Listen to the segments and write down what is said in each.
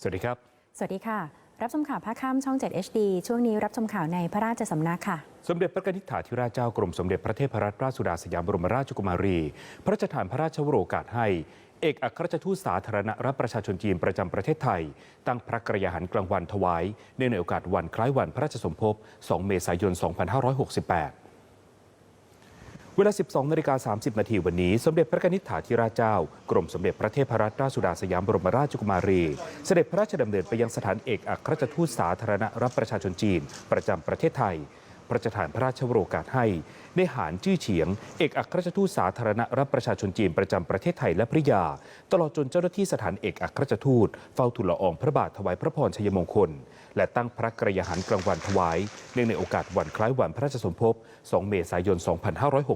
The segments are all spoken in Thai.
สวัสดีครับ สวัสดีค่ะ รับชมข่าวภาคค่ำช่อง 7 HD ช่วงนี้รับชมข่าวในพระราชสำนักค่ะ สมเด็จพระนิธิถาธิราชเจ้ากรมสมเด็จพระเทพรัตนราชสุดาสยามบรมราชกุมารี พระราชทานพระราชวโรกาสให้ เอกอัครราชทูตสาธารณรัฐประชาชนจีนประจำประเทศไทย ตั้งพระกระยาหารกลางวันถวายเนื่องในโอกาสวันคล้ายวันพระราชสมภพ 2 เมษายน 2568 เวลา 12 นาฬิกา 30 นาทีวันนี้ สมเด็จพระนิธิถาธิราชเจ้า กรมสมเด็จพระเทพรัตนราชสุดาสยามบรมราชกุมารี เสด็จพระราชดำเนินไปยังสถานเอกอัครราชทูตสาธารณรัฐประชาชนจีน ประจำประเทศไทย พระราชทานพระราชวโรกาสให้ในหานจื้อเฉียง เอกอัครราชทูตสาธารณรัฐประชาชนจีนประจำประเทศไทยและพริยา ตลอดจนเจ้าหน้าที่สถานเอกอัครราชทูตเฝ้าทูลละอองพระบาทถวายพระพรชัยมงคล และตั้งพระกระยาหารกลางวันถวายเนื่องในโอกาสวันคล้ายวันพระราชสมภพ 2 เมษายน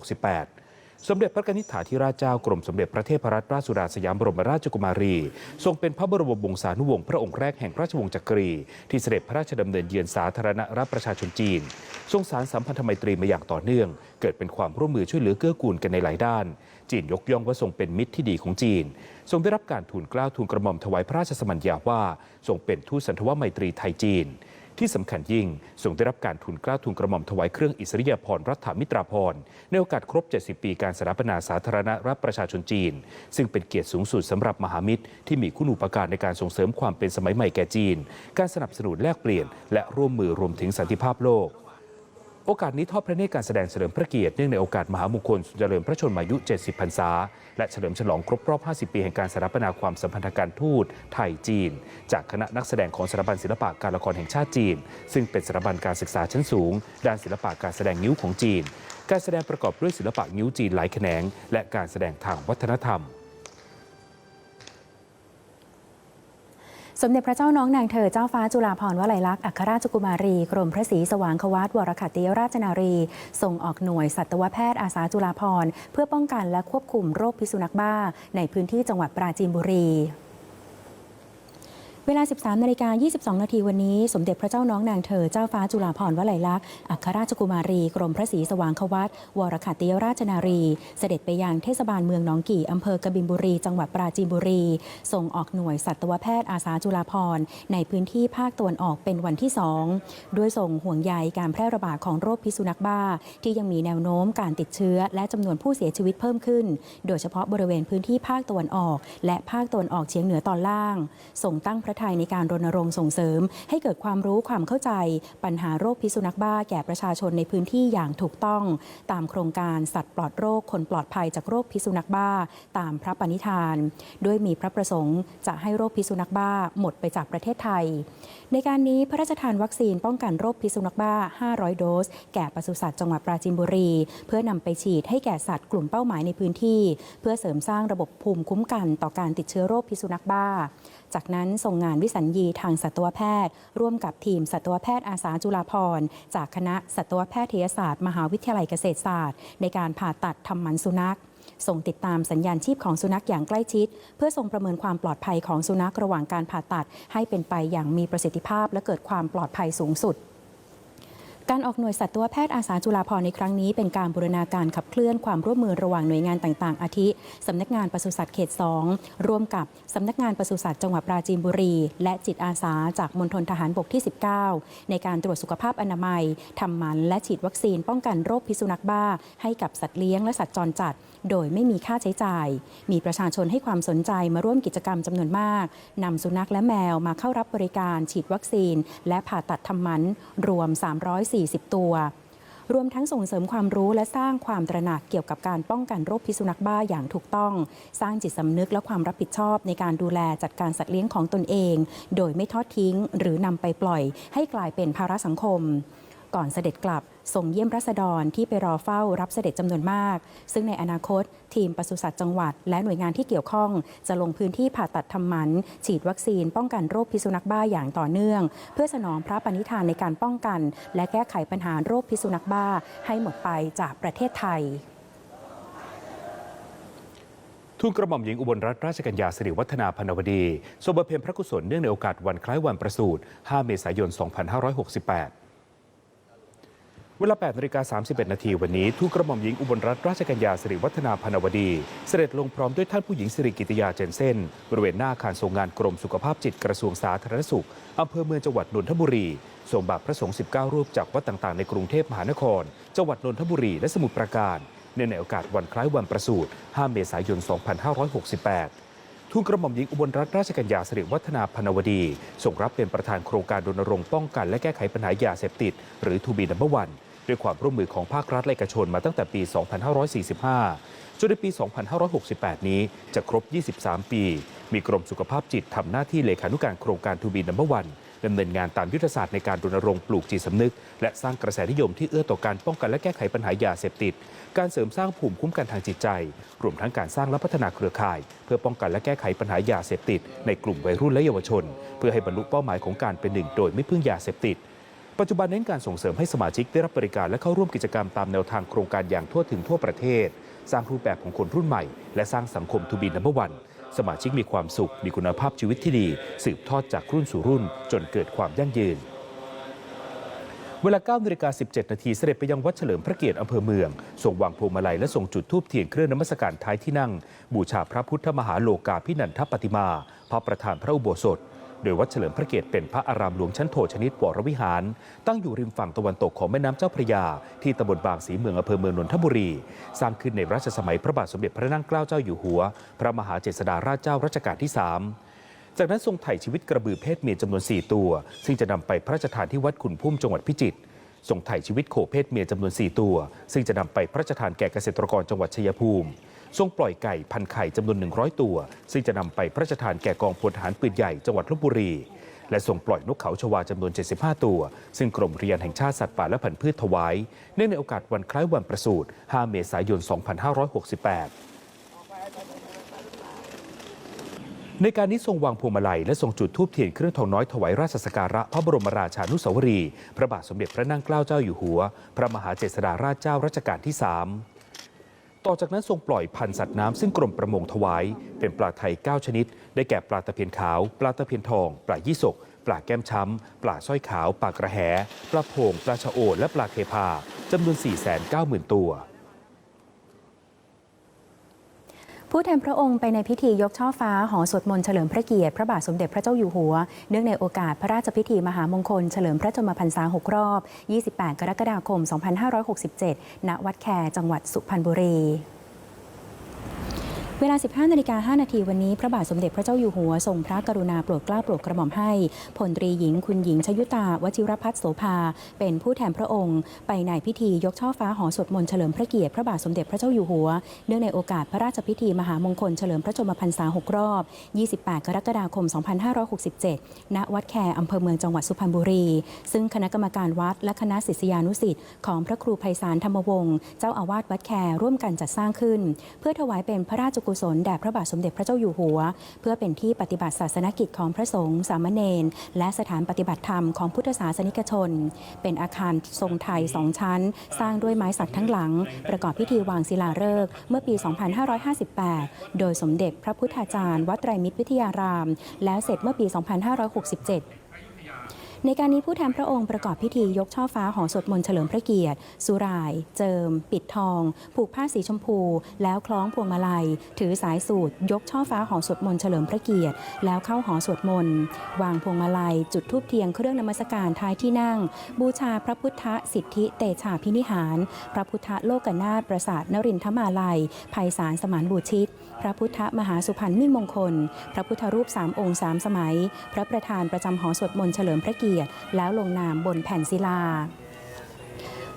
2568 สมเด็จพระนิธิถาธิราชเจ้ากรมสมเด็จพระเทพรัตนราชสุดาสยามบรมราชกุมารี ทรงเป็นพระบรมวงศานุวงศ์พระองค์แรกแห่งราชวงศ์จักรี ที่เสด็จพระราชดำเนินเยือนสาธารณรัฐประชาชนจีน ทรงสารสัมพันธไมตรีมาอย่างต่อเนื่อง เกิดเป็นความร่วมมือช่วยเหลือเกื้อกูลกันในหลายด้าน จีนยกย่องว่าทรงเป็นมิตรที่ดีของจีน ทรงได้รับการทูลเกล้าทูลกระหม่อมถวายพระราชสมัญญาว่า ทรงเป็นทูตสันทวไมตรีไทยจีน ที่สำคัญยิ่งทรงได้รับการทุนกล้าทุนกระหม่อมถวายเครื่องอิสริยาภรณ์รัฐมิตราภรณ์ในโอกาสครบ 70 ปีการสถาปนาสาธารณรัฐประชาชนจีน ซึ่งเป็นเกียรติสูงสุดสำหรับมหามิตร ที่มีคุณูปการในการส่งเสริมความเป็นสมัยใหม่แก่จีน การสนับสนุนแลกเปลี่ยน และร่วมมือรวมถึงสันติภาพโลก โอกาสนี้ทอดพระเนตรการแสดงเฉลิมพระเกียรติเนื่องในโอกาสมหามงคลเฉลิมพระชนมายุ 70 พรรษา และเฉลิมฉลองครบรอบ 50 ปีแห่งการสถาปนาความสัมพันธการทูตไทยจีน จากคณะนักแสดงของสถาบันศิลปะการละครแห่งชาติจีน ซึ่งเป็นสถาบันการศึกษาชั้นสูง ด้านศิลปะการแสดงนิ้วของจีน การแสดงประกอบด้วยศิลปะนิ้วจีนหลายแขนง และการแสดงทางวัฒนธรรม สมเด็จพระเจ้าน้องนางเธอเจ้าฟ้าจุฬาภรณ์วลัยลักษณ์อัครราชกุมารี กรมพระศรีสว่างควัตวรคัติยราชนารี ส่งออกหน่วยสัตวแพทย์อาสาจุฬาภรณ์เพื่อป้องกันและควบคุมโรคพิษสุนัขบ้า ในพื้นที่จังหวัดปราจีนบุรี เวลา 13นาฬิกา22 นาทีวันนี้ สมเด็จพระเจ้าน้องนางเธอ เจ้าฟ้าจุฬาภรณ์วลัยลักษณ์ อัครราชกุมารี กรมพระศรีสว่างควัตวรคัตติยราชนารี เสด็จไปยังเทศบาลเมืองหนองกี่ อำเภอกบินบุรี จังหวัดปราจีนบุรี ส่งออกหน่วยสัตวแพทย์อาสาจุฬาภรณ์ ในพื้นที่ภาคตะวันออกเป็นวันที่ 2 ด้วยส่งห่วงใยการแพร่ระบาดของโรคพิษสุนัขบ้า ที่ยังมีแนวโน้มการติดเชื้อ และจำนวนผู้เสียชีวิตเพิ่มขึ้น โดยเฉพาะบริเวณพื้นที่ภาคตะวันออก และภาคตะวันออกเฉียงเหนือตอนล่าง ส่งตั้งพระทัยในการรณรงค์ส่งเสริม ให้เกิดความรู้ความเข้าใจ ปัญหาโรคพิษสุนัขบ้าแก่ประชาชนในพื้นที่อย่างถูกต้อง ตามโครงการสัตว์ปลอดโรคคนปลอดภัยจากโรคพิษสุนัขบ้า ตามพระปณิธาน ด้วยมีพระประสงค์จะให้โรคพิษสุนัขบ้าหมดไปจากประเทศไทย ในการนี้พระราชทานวัคซีนป้องกันโรคพิษสุนัขบ้า 500 โดส แก่ปศุสัตว์จังหวัดปราจีนบุรี เพื่อนำไปฉีดให้แก่สัตว์กลุ่มเป้าหมายในพื้นที่ เพื่อเสริมสร้างระบบภูมิคุ้มกันต่อการติดเชื้อโรคพิษสุนัขบ้า จากนั้นส่งงานวิสัญญีทางสัตวแพทย์ ร่วมกับทีมสัตวแพทย์อาสาจุฬาภรณ์จากคณะสัตวแพทยศาสตร์ มหาวิทยาลัยเกษตรศาสตร์ ในการผ่าตัดทำหมันสุนัขส่งติดตามสัญญาณชีพของสุนัขอย่างใกล้ชิด เพื่อส่งประเมินความปลอดภัยของสุนัขระหว่างการผ่าตัด ให้เป็นไปอย่างมีประสิทธิภาพและเกิดความปลอดภัยสูงสุด การออกหน่วยสัตวแพทย์อาสาจุฬาภรณ์ในครั้งนี้เป็นการบูรณาการขับเคลื่อนความร่วมมือระหว่างหน่วยงานต่างๆ อาทิ สำนักงานปศุสัตว์เขต 2 ร่วมกับ สำนักงานปศุสัตว์จังหวัดปราจีนบุรี และจิตอาสาจากมณฑลทหารบกที่ 19 ในการตรวจสุขภาพอนามัย ทำหมันและฉีดวัคซีนป้องกันโรคพิษสุนัขบ้า ให้กับสัตว์เลี้ยงและสัตว์จรจัด โดยไม่มีค่าใช้จ่าย มีประชาชนให้ความสนใจมาร่วมกิจกรรมจำนวนมากนำสุนัขและแมวมาเข้ารับบริการฉีดวัคซีน และผ่าตัดทำหมันรวม40 ตัว รวมทั้งส่งเสริมความรู้และสร้างความตระหนักเกี่ยวกับการป้องกันโรคพิษสุนัขบ้าอย่างถูกต้อง สร้างจิตสำนึกและความรับผิดชอบในการดูแลจัดการสัตว์เลี้ยงของตนเอง โดยไม่ทอดทิ้ง หรือนำไปปล่อย ให้กลายเป็นภาระสังคม ก่อนเสด็จกลับส่งเยี่ยมรัษฎรที่ไปรอเฝ้ารับเสด็จจำนวนมาก ซึ่งในอนาคต ทีมปศุสัตว์จังหวัด และหน่วยงานที่เกี่ยวข้อง จะลงพื้นที่ผ่าตัดทำหมัน ฉีดวัคซีน ป้องกันโรคพิษสุนัขบ้าอย่างต่อเนื่อง เพื่อสนองพระปณิธานในการป้องกัน และแก้ไขปัญหาโรคพิษสุนัขบ้าให้หมดไปจากประเทศไทยทูลกระหม่อมหญิงอุบลรัตนราชกัญญาสิริวัฒนาพนวดีทรงบำเพ็ญพระกุศลเนื่องในโอกาสวันคล้ายวันประสูติ 5 เมษายน 2568 เวลา8นาฬิกา31 นาทีวันนี้ทูกระหม่อมหญิงอุบลรัตนราชกัญญาสิริวัฒนาพนวดี เสด็จลงพร้อมด้วยท่านผู้หญิงสิริกิติยาเจนเซนบริเวณหน้าอาคารทรงงานกรมสุขภาพจิตกระทรวงสาธารณสุขอำเภอเมืองจังหวัดนนทบุรีทรงบาทพระสงฆ์ 19 รูปจากวัดต่างๆ ในกรุงเทพมหานคร จังหวัดนนทบุรีและสมุทรปราการเนื่องในโอกาสวันคล้ายวันประสูติ 5 เมษายน 2568ทูกระหม่อมหญิงอุบลรัตนราชกัญญาสิริวัฒนาพนวดี ส่งรับเป็นประธานโครงการรณรงค์ป้องกันและแก้ไขปัญหายาเสพติด หรือทูบีนัมเบอร์วัน ด้วยความร่วมมือของภาครัฐและเอกชนมาตั้งแต่ปี 2545 จนในปี 2568 นี้จะครบ 23 ปี มีกรมสุขภาพจิตทำหน้าที่เลขานุการโครงการทูบีนัมเบอร์วันดำเนินงานตามยุทธศาสตร์ในการรณรงค์ปลูกจิตสำนึก และสร้างกระแสนิยมที่เอื้อต่อการป้องกันและแก้ไขปัญหายาเสพติด การเสริมสร้างภูมิคุ้มกันทางจิตใจ รวมทั้งการสร้างและพัฒนาเครือข่าย เพื่อป้องกันและแก้ไขปัญหายาเสพติด ในกลุ่มวัยรุ่นและเยาวชน เพื่อให้บรรลุเป้าหมายของการเป็นหนึ่ง โดยไม่พึ่งยาเสพติด ปัจจุบันเน้นการส่งเสริมให้สมาชิกได้รับบริการและเข้าร่วมกิจกรรมตามแนวทางโครงการอย่างทั่วถึงทั่วประเทศ สร้างรูปแบบของคนรุ่นใหม่ และสร้างสังคมทูบีนัมเบอร์วันสมาชิกมีความสุข มีคุณภาพชีวิตที่ดี สืบทอดจากรุ่นสู่รุ่น จนเกิดความยั่งยืน เวลา9นาฬิกา17 นาทีเสด็จไปยังวัดเฉลิมพระเกียรติอำเภอเมืองส่งวางพวงมาลัยและส่งจุดทูบเทียนเครื่องนมัสการท้ายที่นั่ง บูชาพระพุทธมหาโลกาพินันทปฏิมา พระประธานพระอุโบสถ โดยวัดเฉลิมพระเกียรติเป็นพระอารามหลวงชั้นโทชนิดวรวิหาร ตั้งอยู่ริมฝั่งตะวันตกของแม่น้ำเจ้าพระยา ที่ตำบลบางสีเมืองอำเภอเมืองนนทบุรี สร้างขึ้นในรัชสมัยพระบาทสมเด็จพระนั่งเกล้าเจ้าอยู่หัว พระมหาเจษฎาราชเจ้ารัชกาลที่3จากนั้นทรงไถ่ชีวิตกระบือเพศเมียจำนวน 4 ตัว ซึ่งจะนำไปพระราชทานที่วัดขุนพุ่มจังหวัดพิจิตรส่งไถ่ชีวิตโคเพศเมียจำนวน 4 ตัว ซึ่งจะนำไปพระราชทานแก่เกษตรกรจังหวัดชัยภูมิ ทรงปล่อยไก่พันไข่จำนวน 100 ตัว ซึ่งจะนำไปพระราชทานแก่กองพลทหารปืนใหญ่จังหวัดลบบุรี และส่งปล่อยนกเขาชวาจำนวน 75 ตัว ซึ่งกรมอุทยานแห่งชาติสัตว์ป่าและพันธุ์พืชถวาย เนื่องในโอกาสวันคล้ายวันประสูติ 5 เมษายน 2568ในการนี้ทรงวางพวงมาลัยและทรงจุดธูปเทียนเครื่องทองน้อยถวายราชสักการะพระบรมราชานุสาวรีย์พระบาทสมเด็จพระนั่งเกล้าเจ้าอยู่หัว พระมหาเจษฎาราชเจ้ารัชกาลที่3 ต่อจากนั้นทรงปล่อยพันธุ์สัตว์น้ำซึ่งกรมประมงถวาย เป็นปลาไทย 9 ชนิด ได้แก่ปลาตะเพียนขาว ปลาตะเพียนทอง ปลายี่สก ปลาแก้มช้ำ ปลาสร้อยขาว ปลากระแห ปลาโผงปลาชะโอดและปลาเคพาจำนวน 490,000 ตัว ผู้แทนพระองค์ไปในพิธียกช่อฟ้าหอสวดมนต์เฉลิมพระเกียรติพระบาทสมเด็จพระเจ้าอยู่หัว เนื่องในโอกาสพระราชพิธีมหามงคล เฉลิมพระชนมพรรษา 6 รอบ 28 กรกฎาคม 2567 ณ วัดแคจังหวัดสุพรรณบุรี เวลา 15นาฬิกา5นาทีวันนี้ พระบาทสมเด็จพระเจ้าอยู่หัวทรงพระกรุณาโปรดเกล้าโปรดกระหม่อมให้พลตรีหญิงคุณหญิงชยุตาวชิรพัฒน์โสภา เป็นผู้แทนพระองค์ ไปในพิธียกช่อฟ้าหอสวดมนต์เฉลิมพระเกียรติพระบาทสมเด็จพระเจ้าอยู่หัว เนื่องในโอกาสพระราชพิธีมหามงคลเฉลิมพระชนมพรรษา6รอบ 28 กรกฎาคม 2567 ณ วัดแคอำเภอเมืองจังหวัดสุพรรณบุรี ซึ่งคณะกรรมการวัดและคณะศิษยานุศิษย์ของพระครูไพศาลธรรมวงศ์เจ้าอาวาสวัดแคร่วมกันจัดสร้างขึ้น เพื่อถวายเป็นพระราชกุศลแด่พระบาทสมเด็จพระเจ้าอยู่หัว เพื่อเป็นที่ปฏิบัติศาสนกิจของพระสงฆ์สามเณรและสถานปฏิบัติธรรมของพุทธศาสนิกชน เป็นอาคารทรงไทยสองชั้น สร้างด้วยไม้สักทั้งหลัง ประกอบพิธีวางศิลาฤกษ์เมื่อปี 2558 โดยสมเด็จพระพุทธาจารย์ วัดไตรมิตรวิทยาราม แล้วเสร็จเมื่อปี 2567 ในการนี้ผู้แทนพระองค์ประกอบพิธียกช่อฟ้าหอสวดมนต์เฉลิมพระเกียรติ สุราย เจิม ปิดทอง ผูกผ้าสีชมพู แล้วคล้องพวงมาลัย ถือสายสูตร ยกช่อฟ้าหอสวดมนต์เฉลิมพระเกียรติ แล้วเข้าหอสวดมนต์ วางพวงมาลัย จุดธูปเทียนเครื่องนมัสการท้ายที่นั่ง บูชาพระพุทธสิทธิเตชาพินิหาร พระพุทธโลกนาถประสาทนรินทมาลัยภัยสารสมานบูชิต พระพุทธมหาสุพรรณมิ่งมงคล พระพุทธรูปสามองค์สามสมัย พระประธานประจำหอสวดมนต์เฉลิมพระเกียรติแล้วลงนามบนแผ่นศิลา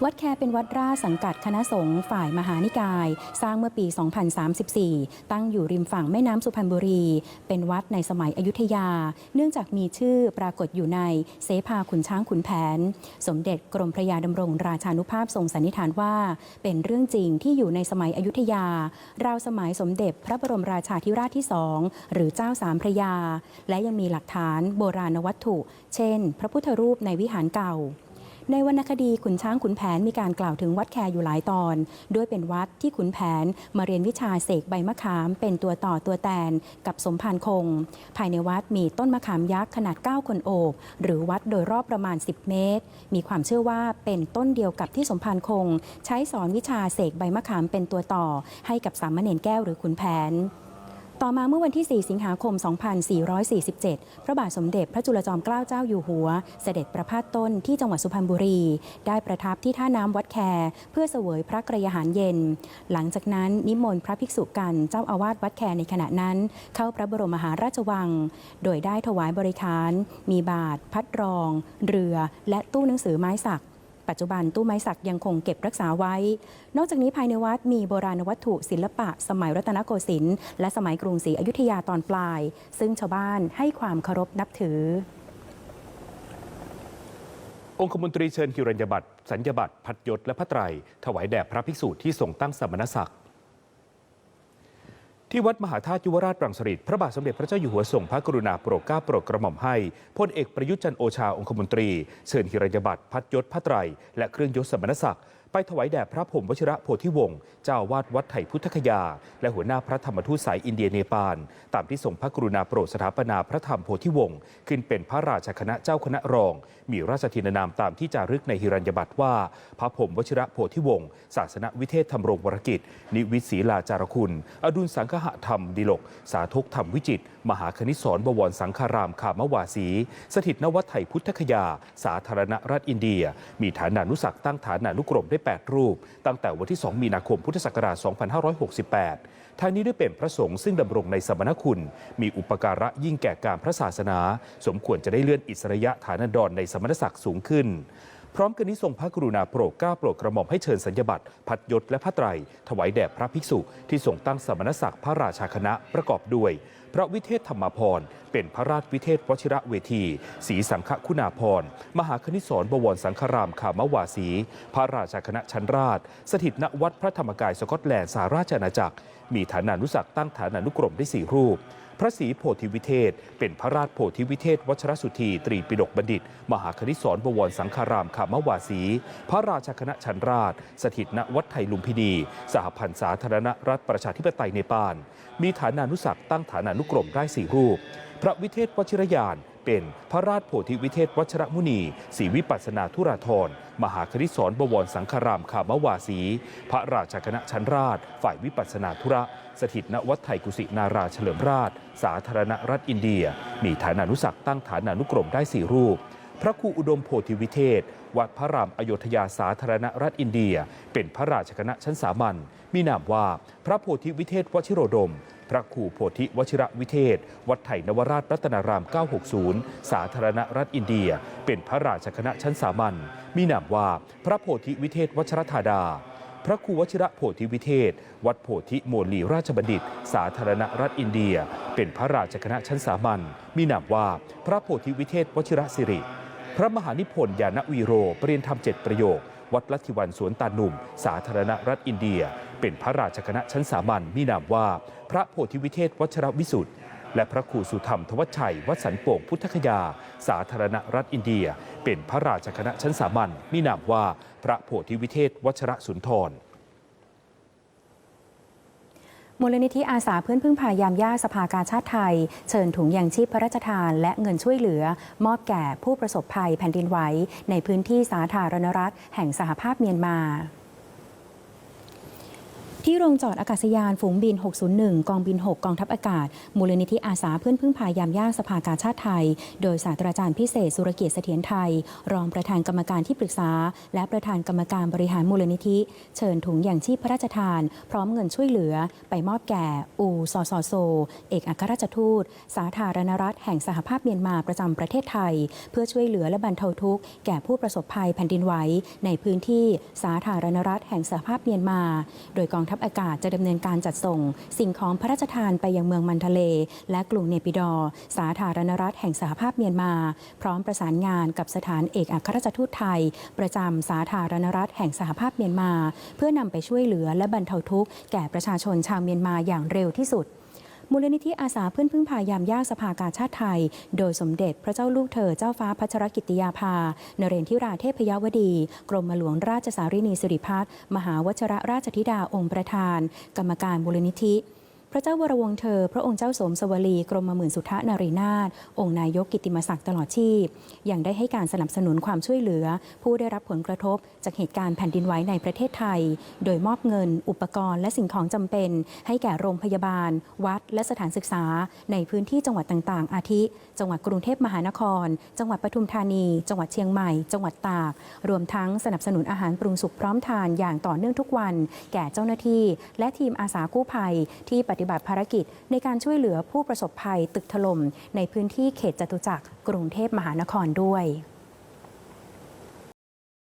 วัดแคเป็นวัดราชสังกัดคณะสงฆ์ฝ่ายมหานิกาย สร้างเมื่อปี 2034 ตั้งอยู่ริมฝั่งแม่น้ำสุพรรณบุรี เป็นวัดในสมัยอยุธยา เนื่องจากมีชื่อปรากฏอยู่ในเสภาขุนช้างขุนแผน สมเด็จกรมพระยาดำรงราชานุภาพทรงสันนิษฐานว่า เป็นเรื่องจริงที่อยู่ในสมัยอยุธยา ราวสมัยสมเด็จพระบรมราชาธิราชที่สองหรือเจ้าสามพระยา และยังมีหลักฐานโบราณวัตถุ เช่น พระพุทธรูปในวิหารเก่า ในวรรณคดีขุนช้างขุนแผนมีการกล่าวถึงวัดแคอยู่หลายตอน ด้วยเป็นวัดที่ขุนแผนมาเรียนวิชาเสกใบมะขามเป็นตัวต่อตัวแตนกับสมภารคง ภายในวัดมีต้นมะขามยักษ์ขนาด 9 คนโอบ หรือวัดโดยรอบประมาณ 10 เมตร มีความเชื่อว่าเป็นต้นเดียวกับที่สมภารคง ใช้สอนวิชาเสกใบมะขามเป็นตัวต่อ ให้กับสามเณรแก้วหรือขุนแผน ต่อมาเมื่อวันที่ 4 สิงหาคม 2447 พระบาทสมเด็จพระจุลจอมเกล้าเจ้าอยู่หัว เสด็จประพาสต้นที่จังหวัดสุพรรณบุรี ได้ประทับที่ท่าน้ำวัดแค เพื่อเสวยพระกระยาหารเย็น หลังจากนั้นนิมนต์พระภิกษุกันเจ้าอาวาสวัดแคในขณะนั้น เข้าพระบรมมหาราชวัง โดยได้ถวายบริการ มีบาท พัดรอง เรือ และตู้หนังสือไม้สัก ปัจจุบันตู้ไม้สักยังคงเก็บรักษาไว้ นอกจากนี้ภายในวัดมีโบราณวัตถุศิลปะ สมัยรัตนโกสินทร์และสมัยกรุงศรีอยุธยาตอนปลาย ซึ่งชาวบ้านให้ความเคารพนับถือ องคมนตรีเชิญคิรัญญบัตรสัญญบัตรพัดยศและพระไตรถวายแด่พระภิกษุที่ทรงตั้งสมณศักดิ์ ที่วัดมหาธาตุยุวราชรังสฤษพระบาทสมเด็จพระเจ้าอยู่หัวทรงพระกรุณาโปรดเกล้าโปรดกระหม่อมให้พลเอกประยุทธ์จันทร์โอชาองคมนตรีเชิญหิรัญบัตรพัดยศพระไตรและเครื่องยศสมณศักดิ์ ไปถวายแด่พระพรหมวชิระโพธิวงศ์เจ้าวาดวัดไถ่พุทธคยา และหัวหน้าพระธรรมทูตสายอินเดียเนปาลตามที่ทรงพระกรุณาโปรดสถาปนาพระธรรมโพธิวงศ์ขึ้นเป็นพระราชคณะเจ้าคณะรอง มีราชทินานามตามที่จารึกในฮิรัญญบัตรว่า พระพรหมวชิระโพธิวงศ์ศาสนวิเทศธรรมรงวรกิจ นิวิศีลาจารคุณ อดุลสังคหธรรมดิลก สาธุกธรรมวิจิต มหาคณิสรบวรสังฆารามขามวาสี สถิตนวัดไทยพุทธคยา สาธารณรัฐอินเดีย มีฐานานุสักตั้งฐานานุกรมได้8 รูป ตั้งแต่วันที่ 2 มีนาคมพุทธศักราช 2568ทางนี้ได้เป็นพระสงฆ์ซึ่งดำรงในสมณคุณ มีอุปการะยิ่งแก่การพระศาสนา สมควรจะได้เลื่อนอิสริยะฐานันดรในสมณศักดิ์สูงขึ้นพร้อมกันนี้ทรงพระกรุณาโปรดเกล้าโปรดกระหม่อมให้เชิญสัญญบัตรพัดยศและพระไตร ถวายแด่พระภิกษุที่ทรงตั้งสมณศักดิ์พระราชาคณะประกอบด้วย พระวิเทศธรรมพร เป็นพระราชวิเทศวชิระเวทีศรีสังฆคุณาพรณ์มหาคณิสรบวรสังฆรามขามวาสี พระราชาคณะชั้นราช สถิตณวัดพระธรรมกายสกอตแลนด์สาราชอาณาจักร มีฐานานุสักตั้งฐานานุกรมได้สี่รูป พระศรีโพธิวิเทศ เป็นพระราชโพธิวิเทศ วัชรสุธีตรีปิฎกบัณฑิต มหาคณิสรบวรสังฆารามขามวาสี พระราชาคณะชันราช สถิตณวัดไทยลุมพินี สหพันธ์สาธารณรัฐประชาธิปไตยเนปาลมีฐานานุสักตั้งฐานานุกรมได้สี่รูป พระวิเทศวชิรยาน เป็นพระราชโพธิวิเทศวัชรมุนีศรีวิปัสนาธุราธรมหาคณิสรบวรสังฆรามขามวาสีพระราชาคณะชั้นราช ฝ่ายวิปัสนาธุระ สถิตณวัดไทยกุสินาราเฉลิมราช สาธารณรัฐอินเดีย มีฐานานุสักตั้งฐานานุกรมได้สี่รูป พระครูอุดมโพธิวิเทศ วัดพระรามอโยธยาสาธารณรัฐอินเดีย เป็นพระราชคณะชั้นสามัญมีนามว่าพระโพธิวิเทศวชิโรดม พระครูโพธิวชิระวิเทศ วัดไถ่นวราชรัตนาราม 960 สาธารณรัฐอินเดีย เป็นพระราชคณะชั้นสามัญ มีนามว่าพระโพธิวิเทศวชรธาดา พระครูวชิระโพธิวิเทศ วัดโพธิโมลีราชบัณฑิต สาธารณรัฐอินเดีย เป็นพระราชคณะชั้นสามัญ มีนามว่าพระโพธิวิเทศวชิระสิริ พระมหานิพนธ์ยานวีโรปริยนธรรมเจ็ดประโยค วัดลัทธิวันสวนตาหนุ่ม สาธารณรัฐอินเดีย เป็นพระราชคณะชั้นสามัญมีนามว่า พระโพธิวิเทศวัชรวิสุทธิ์และพระครูสุธรรมทวัชชัย วัดสันโป่งพุทธคยา สาธารณรัฐอินเดีย เป็นพระราชคณะชั้นสามัญมีนามว่า พระโพธิวิเทศวัชรสุนทร มูลนิธิอาสาเพื่อนพึ่งพายามยากสภากาชาติไทย เชิญถุงยางชีพพระราชทาน และเงินช่วยเหลือ มอบแก่ผู้ประสบภัยแผ่นดินไหวในพื้นที่สาธารณรัฐ แห่งสหภาพเมียนมา ที่โรงจอดอากาศยานฝูงบิน 601 กองบิน 6 กองทัพอากาศ มูลนิธิอาสาเพื่อนพึ่งพายามยางสภากาชาติไทย โดยศาสตราจารย์พิเศษสุรเกียรติเสถียรไทย รองประธานกรรมการที่ปรึกษา และประธานกรรมการบริหารมูลนิธิ เชิญถุงอย่างชีพพระราชทาน พร้อมเงินช่วยเหลือ ไปมอบแก่ อูซอซอโซ เอกอัครราชทูต สาธารณรัฐแห่งสหภาพเมียนมาประจำประเทศไทย เพื่อช่วยเหลือและบรรเทาทุกข์แก่ผู้ประสบภัยแผ่นดินไหวในพื้นที่สาธารณรัฐแห่งสหภาพเมียนมา โดยกองทัพอากาศจะดำเนินการจัดส่ง สิ่งของพระราชทานไปยังเมืองมันทะเล และกรุงเนปิดอ สาธารณรัฐแห่งสหภาพเมียนมา พร้อมประสานงานกับสถานเอกอัครราชทูตไทย ประจำสาธารณรัฐแห่งสหภาพเมียนมา เพื่อนำไปช่วยเหลือและบรรเทาทุกข์แก่ประชาชนชาวเมียนมาอย่างเร็วที่สุด มูลนิธิอาสาเพื่อนพึ่งพายามย่ากสภากาชาติไทย โดยสมเด็จพระเจ้าลูกเธอเจ้าฟ้าพัชรกิติยาภา นเรนทิราเทพยวดี กรมหลวงราชสารินีสิริพัฒน์มหาวชรราชธิดาองค์ประธาน กรรมการมูลนิธิ ระเจ้าวรวงเธอ พระองค์เจ้าสมสวลีกรมหมื่นสุทธนารีนาถองค์นายกกิติมศักดิ์ตลอดชีพ ยังได้ให้การสนับสนุนความช่วยเหลือ ผู้ได้รับผลกระทบจากเหตุการณ์แผ่นดินไหวในประเทศไทย โดยมอบเงิน อุปกรณ์และสิ่งของจำเป็น ให้แก่โรงพยาบาล วัด และสถานศึกษา ในพื้นที่จังหวัดต่างๆ อาทิ จังหวัดกรุงเทพมหานคร จังหวัดปทุมธานี จังหวัดเชียงใหม่ จังหวัดตาก รวมทั้งสนับสนุนอาหารปรุงสุกพร้อมทานอย่างต่อเนื่องทุกวัน แก่เจ้าหน้าที่ และทีมอาสากู้ภัยที่ปฏิฏิบัติภารกิจ ในการช่วยเหลือผู้ประสบภัยตึกถล่มในพื้นที่เขตจตุจักรกรุงเทพมหานครด้วย